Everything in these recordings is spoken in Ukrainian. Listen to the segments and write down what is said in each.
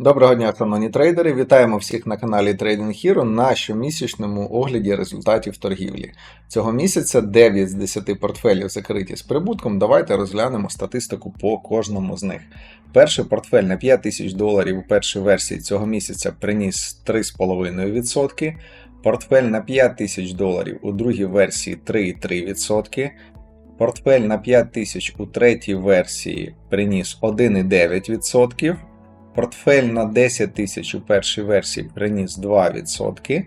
Доброго дня, шановні трейдери! Вітаємо всіх на каналі Trading Hero на щомісячному огляді результатів торгівлі. Цього місяця 9 з 10 портфелів закриті з прибутком. Давайте розглянемо статистику по кожному з них. Перший портфель на 5 тисяч доларів у першій версії цього місяця приніс 3,5%. Портфель на 5 тисяч доларів у другій версії 3,3%. Портфель на 5 тисяч у третій версії приніс 1,9%. Портфель на 10 тисяч у першій версії приніс 2%.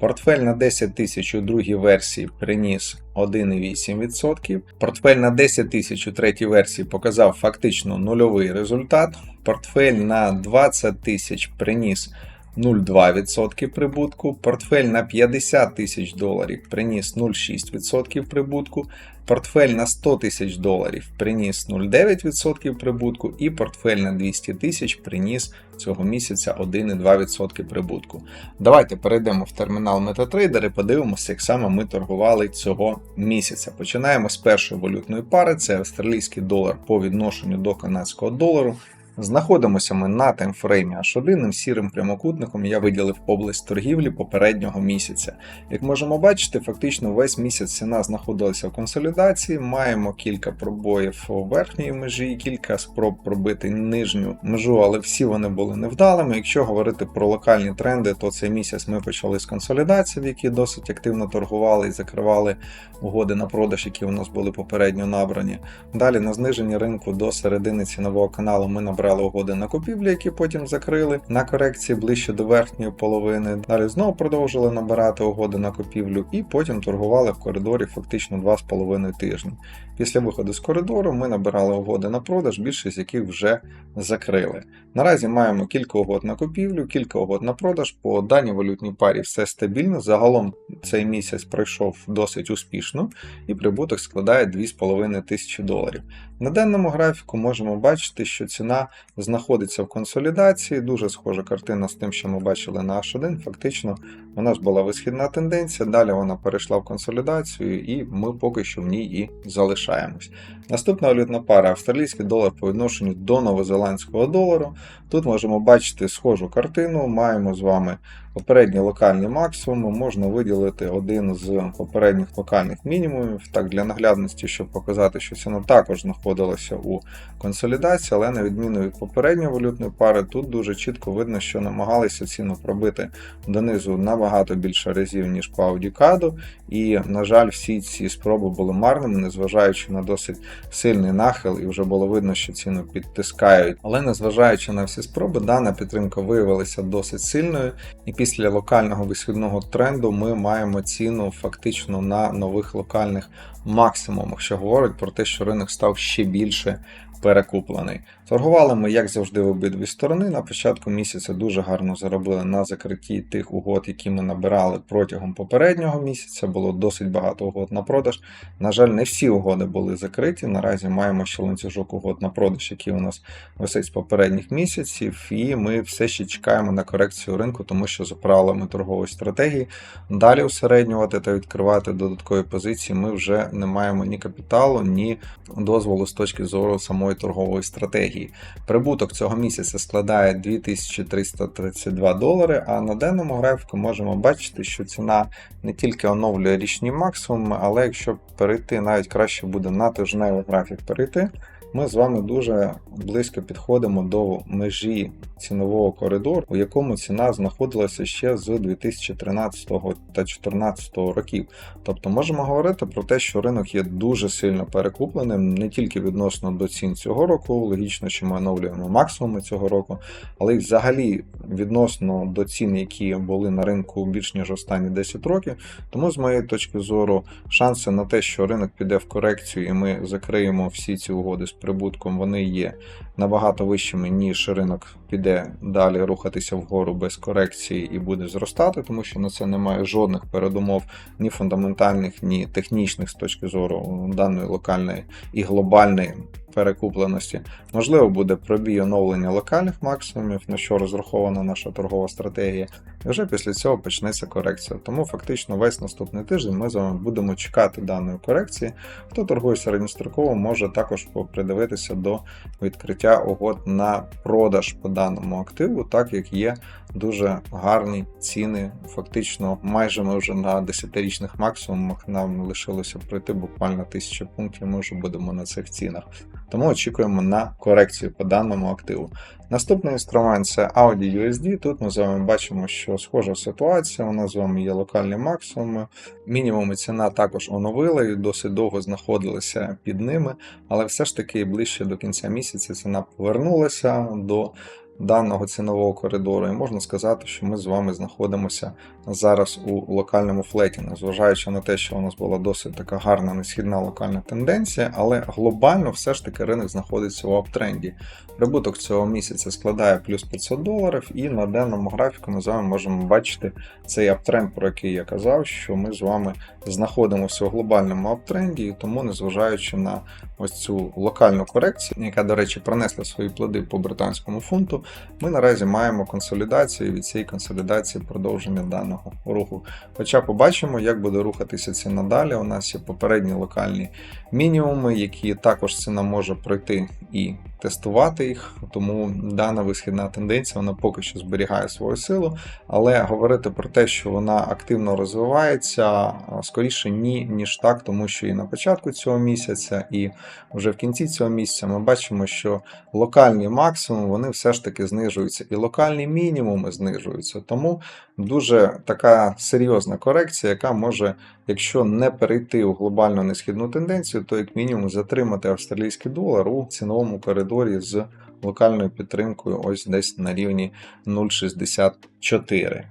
Портфель на 10 тисяч у другій версії приніс 1,8%. Портфель на 10 тисяч у третій версії показав фактично нульовий результат. Портфель на 20 тисяч приніс 0,2% прибутку. Портфель на 50 тисяч доларів приніс 0,6% прибутку. Портфель на 100 тисяч доларів приніс 0,9% прибутку, і портфель на 200 тисяч приніс цього місяця 1,2% прибутку. Давайте перейдемо в термінал MetaTrader і подивимося, як саме ми торгували цього місяця. Починаємо з першої валютної пари: це австралійський долар по відношенню до канадського долару. Знаходимося ми на таймфреймі H1 сірим прямокутником я виділив область торгівлі попереднього місяця. Як можемо бачити, фактично весь місяць ціна знаходилася в консолідації. Маємо кілька пробоїв у верхньої межі, кілька спроб пробити нижню межу, але всі вони були невдалими. Якщо говорити про локальні тренди, то цей місяць ми почали з консолідації, в якій досить активно торгували і закривали угоди на продаж, які у нас були попередньо набрані. Далі на зниженні ринку до середини цінового каналу ми набрали угоди на купівлі, які потім закрили на корекції ближче до верхньої половини. Далі знову продовжили набирати угоди на купівлю і потім торгували в коридорі фактично 2,5 тижні. Після виходу з коридору ми набирали угоди на продаж, більшість з яких вже закрили. Наразі маємо кілька угод на купівлю, кілька угод на продаж. По даній валютній парі все стабільно. Загалом цей місяць пройшов досить успішно і прибуток складає 2,5 тисячі доларів. На денному графіку можемо бачити, що ціна знаходиться в консолідації. Дуже схожа картина з тим, що ми бачили на H1. Фактично, у нас була висхідна тенденція, далі вона перейшла в консолідацію, і ми поки що в ній і залишаємось. Наступна валютна пара австралійський долар по відношенню до новозеландського долару. Тут можемо бачити схожу картину. Маємо з вами попередній локальний максимум. Можна виділити один з попередніх локальних мінімумів. Так, для наглядності, щоб показати, що ціна також знаходилася у консолідації, але на відміну від попередньої валютної пари, тут дуже чітко видно, що намагалися ціну пробити донизу набагато більше разів, ніж по аудікаду. І, на жаль, всі ці спроби були марними, незважаючи на досить сильний нахил, і вже було видно, що ціну підтискають. Але незважаючи на всі спроби, дана підтримка виявилася досить сильною. І після локального висхідного тренду ми маємо ціну фактично на нових локальних максимумах, що говорить про те, що ринок став ще більше перекуплений. Торгували ми, як завжди, в обидві сторони. На початку місяця дуже гарно заробили на закритті тих угод, які ми набирали протягом попереднього місяця. Було досить багато угод на продаж. На жаль, не всі угоди були закриті. Наразі маємо ще ланцюжок угод на продаж, який у нас висить з попередніх місяців, і ми все ще чекаємо на корекцію ринку, тому що за правилами торгової стратегії далі усереднювати та відкривати додаткові позиції. Ми вже не маємо ні капіталу, ні дозволу з точки зору самої торгової стратегії. Прибуток цього місяця складає 2332 долари. А на денному графіку можемо бачити, що ціна не тільки оновлює річні максимуми, але якщо перейти, навіть краще буде на тижневий графік перейти. Ми з вами дуже близько підходимо до межі цінового коридору, у якому ціна знаходилася ще з 2013 та 2014 років. Тобто можемо говорити про те, що ринок є дуже сильно перекупленим не тільки відносно до цін цього року, логічно, що ми оновлюємо максимуми цього року, але й взагалі відносно до цін, які були на ринку більш ніж останні 10 років. Тому, з моєї точки зору, шанси на те, що ринок піде в корекцію і ми закриємо всі ці угоди з прибутком, вони є набагато вищими, ніж ринок піде далі рухатися вгору без корекції і буде зростати, тому що на це немає жодних передумов ні фундаментальних, ні технічних з точки зору даної локальної і глобальної перекупленості. Можливо, буде пробій оновлення локальних максимумів, на що розрахована наша торгова стратегія, і вже після цього почнеться корекція. Тому фактично весь наступний тиждень ми з вами будемо чекати даної корекції. Хто торгує середньостроково, може також придивитися до відкриття угод на продаж даному активу, так як є дуже гарні ціни. Фактично, майже ми вже на 10-річних максимумах нам лишилося пройти буквально 1000 пунктів. Ми вже будемо на цих цінах. Тому очікуємо на корекцію по даному активу. Наступний інструмент це Audi USD. Тут ми з вами бачимо, що схожа ситуація. У нас з вами є локальні максимуми. Мінімуми ціна також оновила і досить довго знаходилися під ними, але все ж таки ближче до кінця місяця ціна повернулася до даного цінового коридору, і можна сказати, що ми з вами знаходимося зараз у локальному флеті, незважаючи на те, що у нас була досить така гарна несхідна локальна тенденція, але глобально все ж таки ринок знаходиться у аптренді. Прибуток цього місяця складає плюс 500 доларів, і на денному графіку ми з вами можемо бачити цей аптренд, про який я казав, що ми з вами знаходимося у глобальному аптренді, і тому, незважаючи на ось цю локальну корекцію, яка, до речі, принесла свої плоди по британському фунту, ми наразі маємо консолідацію від цієї консолідації продовження даного руху. Хоча побачимо, як буде рухатися ціна далі. У нас є попередні локальні мінімуми, які також ціна може пройти і тестувати їх, тому дана висхідна тенденція вона поки що зберігає свою силу, але говорити про те, що вона активно розвивається, скоріше ні, ніж так, тому що і на початку цього місяця, і вже в кінці цього місяця ми бачимо, що локальні максимуми вони все ж таки знижуються, і локальні мінімуми знижуються. Тому дуже така серйозна корекція, яка може, якщо не перейти у глобальну несхідну тенденцію, то як мінімум затримати австралійський долар у ціновому коридорі з локальною підтримкою ось десь на рівні 0,64.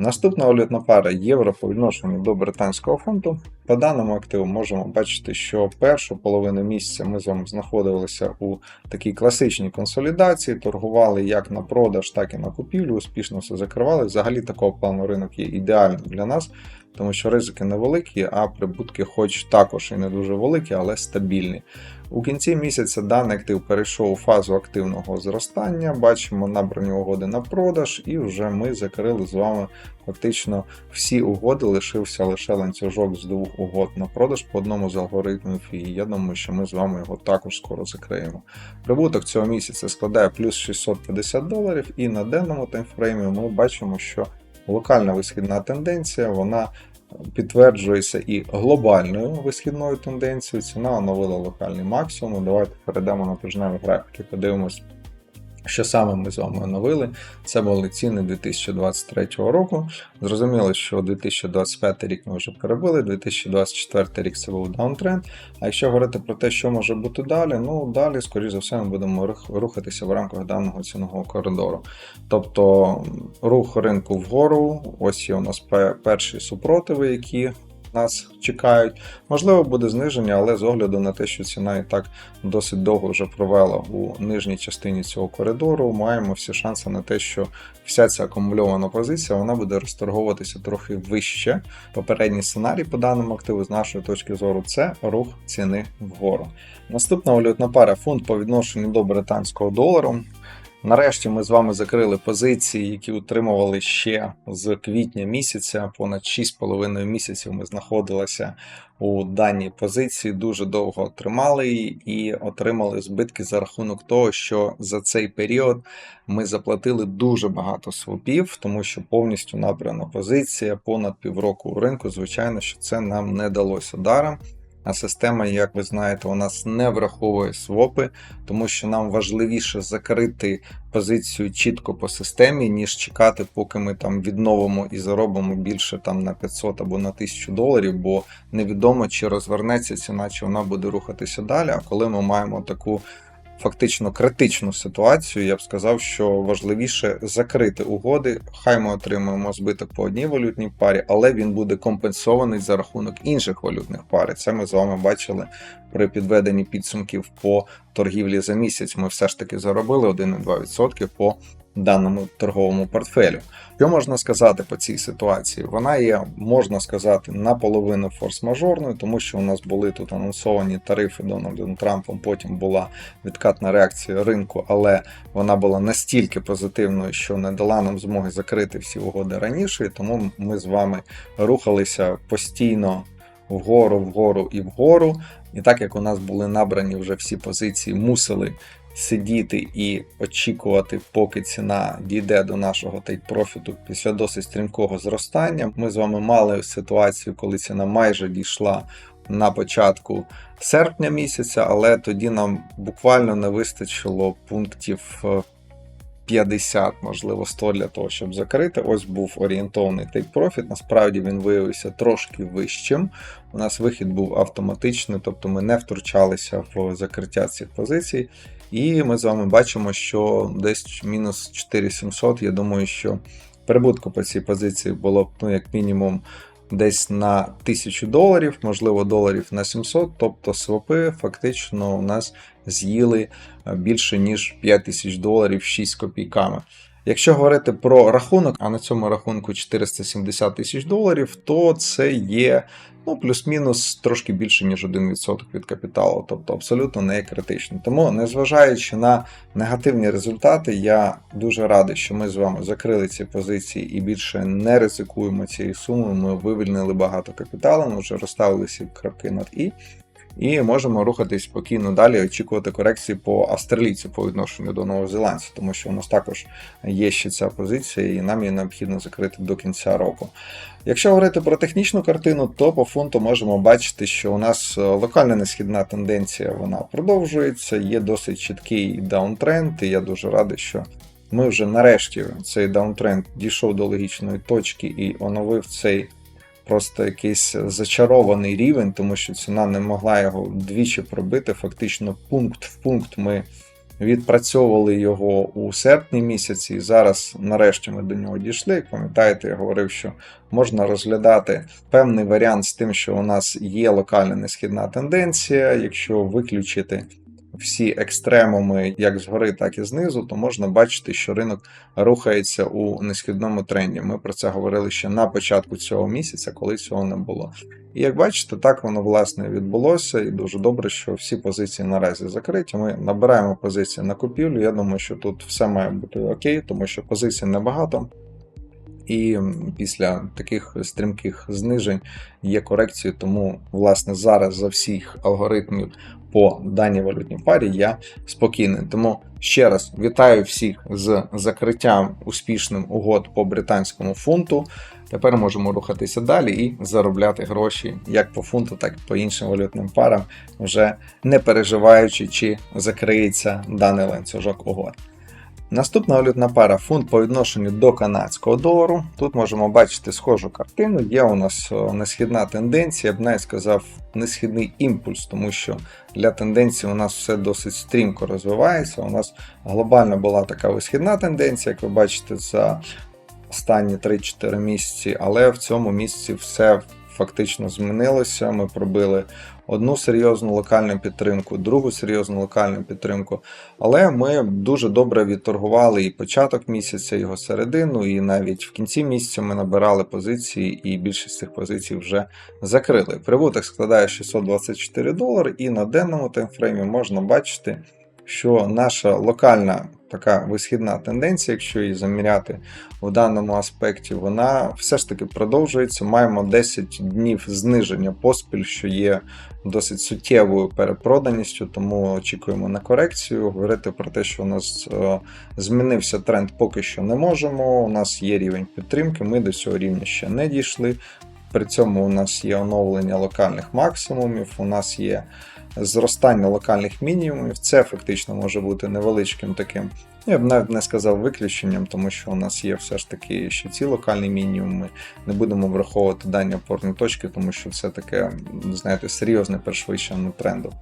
Наступна валютна пара євро по відношенню до британського фунту. По даному активу можемо бачити, що першу половину місяця ми з вами знаходилися у такій класичній консолідації, торгували як на продаж, так і на купівлю, успішно все закривали. Взагалі такого плану ринок є ідеальним для нас, тому що ризики невеликі, а прибутки, хоч також і не дуже великі, але стабільні. У кінці місяця даний актив перейшов у фазу активного зростання. Бачимо набрані угоди на продаж, і вже ми закрили з вами фактично всі угоди. Лишився лише ланцюжок з двох угод на продаж по одному з алгоритмів. І я думаю, що ми з вами його також скоро закриємо. Прибуток цього місяця складає плюс 650 доларів, і на денному таймфреймі ми бачимо, що локальна висхідна тенденція вона підтверджується і глобальною висхідною тенденцією. Ціна оновила локальний максимум. Давайте перейдемо на тижневі графіки, подивимось. Що саме ми з вами оновили? Це були ціни 2023 року. Зрозуміло, що 2025 рік ми вже перебили, 2024 рік це був даунтренд. А якщо говорити про те, що може бути далі, ну далі, скоріш за все, ми будемо рухатися в рамках даного цінового коридору. Тобто рух ринку вгору, ось є у нас перші супротиви, які нас чекають. Можливо, буде зниження, але з огляду на те, що ціна і так досить довго вже провела у нижній частині цього коридору, маємо всі шанси на те, що вся ця акумульована позиція вона буде розторговуватися трохи вище. Попередній сценарій по даному активу, з нашої точки зору, це рух ціни вгору. Наступна валютна пара фунт по відношенню до британського долару. Нарешті ми з вами закрили позиції, які утримували ще з квітня місяця. Понад 6,5 місяців ми знаходилися у даній позиції, дуже довго тримали її і отримали збитки за рахунок того, що за цей період ми заплатили дуже багато свопів, тому що повністю набрана позиція понад півроку у ринку. Звичайно, що це нам не далося даром. А система, як ви знаєте, у нас не враховує свопи, тому що нам важливіше закрити позицію чітко по системі, ніж чекати, поки ми там відновимо і заробимо більше там на 500 або на 1000 доларів, бо невідомо, чи розвернеться ціна, чи вона буде рухатися далі. А коли ми маємо таку фактично критичну ситуацію, я б сказав, що важливіше закрити угоди. Хай ми отримуємо збиток по одній валютній парі, але він буде компенсований за рахунок інших валютних пар. Це ми з вами бачили при підведенні підсумків по торгівлі за місяць. Ми все ж таки заробили 1,2% по даному торговому портфелю. Що можна сказати по цій ситуації? Вона є, можна сказати, наполовину форс-мажорною, тому що у нас були тут анонсовані тарифи Дональдом Трампом. Потім була відкатна реакція ринку, але вона була настільки позитивною, що не дала нам змоги закрити всі угоди раніше. І тому ми з вами рухалися постійно вгору, вгору і вгору. І так як у нас були набрані вже всі позиції, мусили сидіти і очікувати, поки ціна дійде до нашого тейк-профіту після досить стрімкого зростання. Ми з вами мали ситуацію, коли ціна майже дійшла на початку серпня місяця, але тоді нам буквально не вистачило пунктів е, 50, можливо, 100 для того, щоб закрити. Ось був орієнтовний тейк-профіт. Насправді він виявився трошки вищим. У нас вихід був автоматичний, тобто ми не втручалися в закриття цих позицій. І ми з вами бачимо, що десь мінус 4700. Я думаю, що прибутку по цій позиції було б ну, як мінімум десь на 1000 доларів, можливо, доларів на 700. Тобто свопи фактично у нас з'їли е, більше ніж 5000 доларів 6 копійками. Якщо говорити про рахунок, а на цьому рахунку 470 тисяч доларів, то це є ну, плюс-мінус трошки більше, ніж 1% від капіталу, тобто абсолютно не критично. Тому, незважаючи на негативні результати, я дуже радий, що ми з вами закрили ці позиції і більше не ризикуємо цією сумою. Ми вивільнили багато капіталу, ми вже розставили всі крапки над і. І можемо рухатись спокійно далі, очікувати корекції по австралійцю по відношенню до новозеландців, тому що у нас також є ще ця позиція, і нам її необхідно закрити до кінця року. Якщо говорити про технічну картину, то по фунту можемо бачити, що у нас е, локальна несхідна тенденція вона продовжується, є досить чіткий даунтренд, і я дуже радий, що ми вже нарешті цей даунтренд дійшов до логічної точки і оновив цей просто якийсь зачарований рівень, тому що ціна не могла його двічі пробити. Фактично, пункт в пункт ми відпрацьовували його у серпні місяці, і зараз, нарешті, ми до нього дійшли. Пам'ятаєте, я говорив, що можна розглядати певний варіант з тим, що у нас є локальна несхідна тенденція, якщо виключити всі екстремуми, як згори, так і знизу, то можна бачити, що ринок рухається у несхідному тренді. Ми про це говорили ще на початку цього місяця, коли цього не було. І як бачите, так воно власне відбулося, і дуже добре, що всі позиції наразі закриті. Ми набираємо позиції на купівлю. Я думаю, що тут все має бути окей, тому що позицій небагато. І після таких стрімких знижень є корекції, тому власне зараз за всіх алгоритмів по даній валютній парі я спокійний. Тому ще раз вітаю всіх з закриттям успішним угод по британському фунту. Тепер можемо рухатися далі і заробляти гроші як по фунту, так і по іншим валютним парам, вже не переживаючи, чи закриється даний ланцюжок угод. Наступна валютна пара фунт по відношенню до канадського долару. Тут можемо бачити схожу картину. Є у нас несхідна тенденція, я б навіть сказав, несхідний імпульс, тому що для тенденції у нас все досить стрімко розвивається. У нас глобально була така висхідна тенденція, як ви бачите, за останні 3-4 місяці, але в цьому місці все фактично змінилося. Ми пробили одну серйозну локальну підтримку, другу серйозну локальну підтримку. Але ми дуже добре відторгували і початок місяця, його середину, і навіть в кінці місяця ми набирали позиції, і більшість цих позицій вже закрили. Прибуток складає 624 долари, і на денному таймфреймі можна бачити, що наша локальна така висхідна тенденція, якщо її заміряти в даному аспекті, вона все ж таки продовжується. Маємо 10 днів зниження поспіль, що є досить суттєвою перепроданістю, тому очікуємо на корекцію. Говорити про те, що у нас е, змінився тренд, поки що не можемо. У нас є рівень підтримки, ми до цього рівня ще не дійшли. При цьому у нас є оновлення локальних максимумів, у нас є зростання локальних мінімумів. Це фактично може бути невеличким таким. Я б навіть не сказав виключенням, тому що у нас є все ж таки ще ці локальні мінімуми. Не будемо враховувати дані опорні точки, тому що це таке, знаєте, серйозне перешвидшення тренду.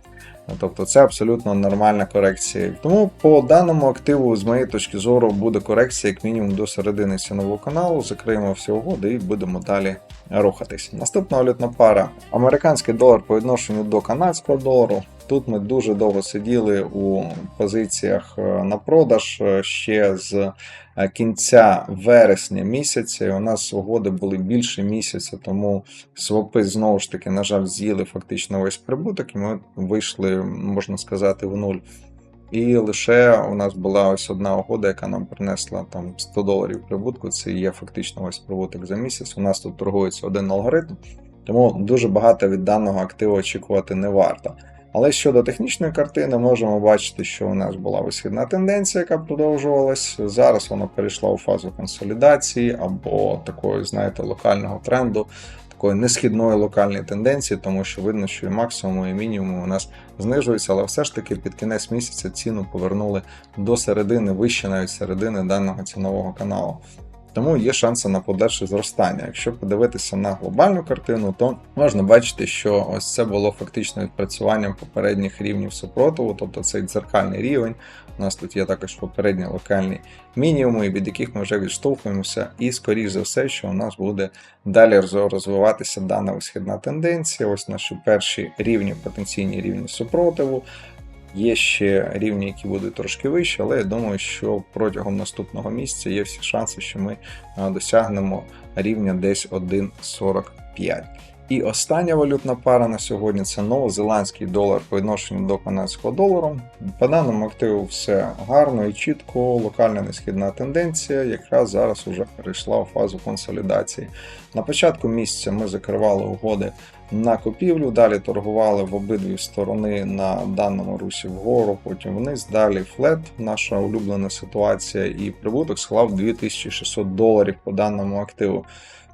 Тобто це абсолютно нормальна корекція. Тому по даному активу, з моєї точки зору, буде корекція як мінімум до середини цінового каналу. Закриємо всі угоди і будемо далі рухатись. Наступна валютна пара: американський долар по відношенню до канадського долару. Тут ми дуже довго сиділи у позиціях е, на продаж е, ще з е, кінця вересня місяця. У нас угоди були більше місяця, тому свопи знову ж таки, на жаль, з'їли фактично весь прибуток, і ми вийшли, можна сказати, в нуль. І лише у нас була ось одна угода, яка нам принесла там 100 доларів прибутку. Це є фактично ось прибуток за місяць. У нас тут торгується один алгоритм, тому дуже багато від даного активу очікувати не варто. Але щодо технічної картини, можемо бачити, що у нас була висхідна тенденція, яка продовжувалась. Зараз вона перейшла у фазу консолідації або такої, знаєте, локального тренду, такої несхідної локальної тенденції, тому що видно, що і максимум, і мінімум у нас знижуються, але все ж таки під кінець місяця ціну повернули до середини, вище навіть середини даного цінового каналу. Тому є шанси на подальше зростання. Якщо подивитися на глобальну картину, то можна бачити, що ось це було фактично відпрацюванням попередніх рівнів супротиву, тобто цей дзеркальний рівень. У нас тут є також попередні локальні мінімуми, від яких ми вже відштовхуємося, і скоріш за все, що у нас буде далі розвиватися дана висхідна тенденція. Ось наші перші рівні, потенційні рівні супротиву. Є ще рівні, які будуть трошки вищі, але я думаю, що протягом наступного місяця є всі шанси, що ми досягнемо рівня десь 1,45. І остання валютна пара на сьогодні це новозеландський долар по відношенню до канадського долару. По даному активу все гарно і чітко, локальна несхідна тенденція, яка зараз вже перейшла у фазу консолідації. На початку місяця ми закривали угоди на купівлю, далі торгували в обидві сторони на даному русі вгору, потім вниз, далі флет, наша улюблена ситуація, і прибуток склав 2600 доларів по даному активу.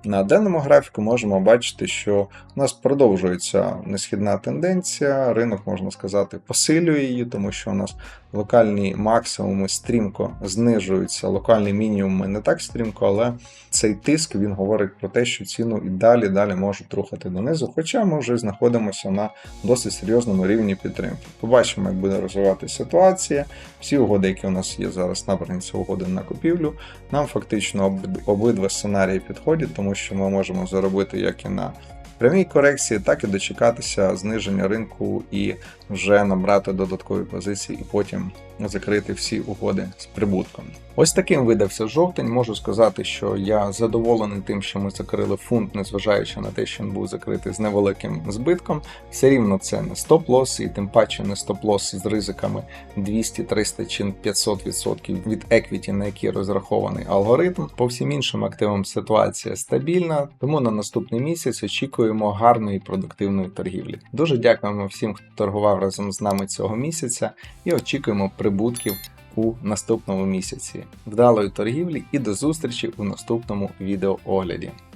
На даному графіку можемо бачити, що у нас продовжується несхідна тенденція. Ринок, можна сказати, посилює її, тому що у нас локальні максимуми стрімко знижуються, локальні мінімуми не так стрімко, але цей тиск він говорить про те, що ціну і далі далі можуть рухати донизу. Хоча ми вже знаходимося на досить серйозному рівні підтримки. Побачимо, як буде розвиватися ситуація. Всі угоди, які у нас є зараз, набрані це угоди на купівлю. Нам фактично обидва сценарії підходять, тому що ми можемо заробити як і на прямій корекції, так і дочекатися зниження ринку і вже набрати додаткові позиції, і потім закрити всі угоди з прибутком. Ось таким видався жовтень. Можу сказати, що я задоволений тим, що ми закрили фунт, незважаючи на те, що він був закритий з невеликим збитком. Все рівно це не стоп-лос, і тим паче не стоп-лос з ризиками 200, 300 чи 500% від еквіті, на які розрахований алгоритм. По всім іншим активам ситуація стабільна, тому на наступний місяць очікуємо гарної продуктивної торгівлі. Дуже дякуємо всім, хто торгував разом з нами цього місяця, і очікуємо прибутків у наступному місяці. Вдалої торгівлі і до зустрічі у наступному відеоогляді.